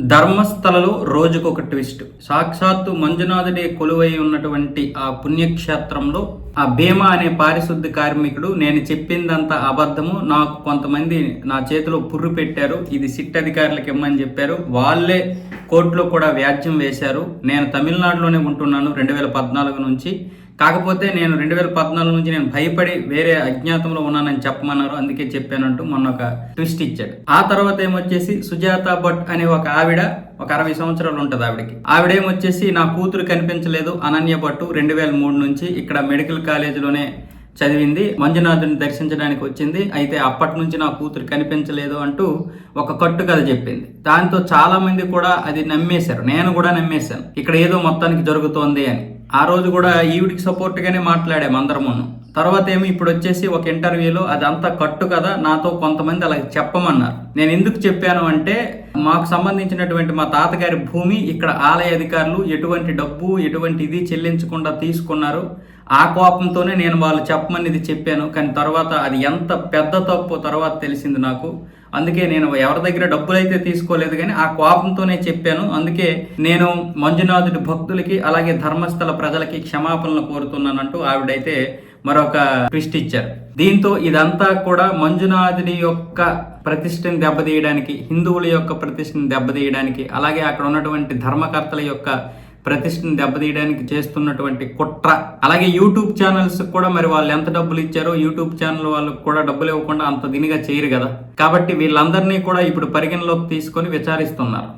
ధర్మస్థలలో రోజుకొక ట్విస్ట్. సాక్షాత్తు మంజునాథుడే కొలువై ఉన్నటువంటి ఆ పుణ్యక్షేత్రంలో ఆ భీమా అనే పారిశుద్ధ కార్మికుడు నేను చెప్పిందంతా అబద్ధము. నాకు కొంతమంది నా చేతిలో పుర్రు పెట్టారు. ఇది సిట్ అధికారులకు ఇమ్మని చెప్పారు. వాళ్ళే కోర్టులో కూడా వ్యాజ్యం వేశారు. నేను తమిళనాడులోనే ఉంటున్నాను రెండు వేల పద్నాలుగు నుంచి. కాకపోతే నేను రెండు వేల పద్నాలుగు నుంచి నేను భయపడి వేరే అజ్ఞాతంలో ఉన్నానని చెప్పమన్నారు. అందుకే చెప్పానంటూ మొన్న ఒక ట్విస్ట్ ఇచ్చాడు. ఆ తర్వాత ఏమొచ్చేసి సుజాత భట్ అనే ఒక ఆవిడ ఒక అరవై సంవత్సరాలు ఉంటుంది ఆవిడకి. ఆవిడేమొచ్చేసి నా కూతురు కనిపించలేదు. అనన్య భట్టు రెండు వేల మూడు నుంచి ఇక్కడ మెడికల్ కాలేజీలోనే చదివింది. మంజునాథుని దర్శించడానికి వచ్చింది. అయితే అప్పటి నుంచి నా కూతురు కనిపించలేదు అంటూ ఒక కట్టు కథ చెప్పింది. దాంతో చాలా మంది కూడా అది నమ్మేశారు. నేను కూడా నమ్మేశాను. ఇక్కడ ఏదో మొత్తానికి జరుగుతోంది అని. ఆ రోజు కూడా ఈవిడికి సపోర్ట్గానే మాట్లాడాము అందరమును తర్వాత ఏమి ఇప్పుడు వచ్చేసి ఒక ఇంటర్వ్యూలో అదంతా కట్టు కదా నాతో కొంతమంది అలా చెప్పమన్నారు. నేను ఎందుకు చెప్పాను అంటే మాకు సంబంధించినటువంటి మా తాతగారి భూమి ఇక్కడ ఆలయ అధికారులు ఎటువంటి డబ్బు ఎటువంటి ఇది చెల్లించకుండా తీసుకున్నారు. ఆ కోపంతోనే నేను వాళ్ళు చెప్పమని ఇది చెప్పాను. కానీ తర్వాత అది ఎంత పెద్ద తప్పు తర్వాత తెలిసింది నాకు. అందుకే నేను ఎవరి దగ్గర డబ్బులు అయితే తీసుకోలేదు కానీ ఆ కోపంతోనే చెప్పాను. అందుకే నేను మంజునాథుడి భక్తులకి అలాగే ధర్మస్థల ప్రజలకి క్షమాపణలు కోరుతున్నానంటూ ఆవిడైతే మరొక ట్విస్ట్ ఇచ్చారు. దీంతో ఇదంతా కూడా మంజునాథుడి యొక్క ప్రతిష్టని దెబ్బతీయడానికి హిందువుల యొక్క ప్రతిష్టని దెబ్బతీయడానికి అలాగే అక్కడ ఉన్నటువంటి ధర్మకర్తల యొక్క ప్రతిష్టని దెబ్బతీయడానికి చేస్తున్నటువంటి కుట్ర. అలాగే యూట్యూబ్ ఛానల్స్ కూడా మరి వాళ్ళు ఎంత డబ్బులు ఇచ్చారో యూట్యూబ్ ఛానల్ వాళ్ళకు కూడా డబ్బులు ఇవ్వకుండా అంత దినిగా చేయరు కదా. కాబట్టి వీళ్ళందరినీ కూడా ఇప్పుడు పరిగణలోకి తీసుకొని విచారిస్తున్నారు.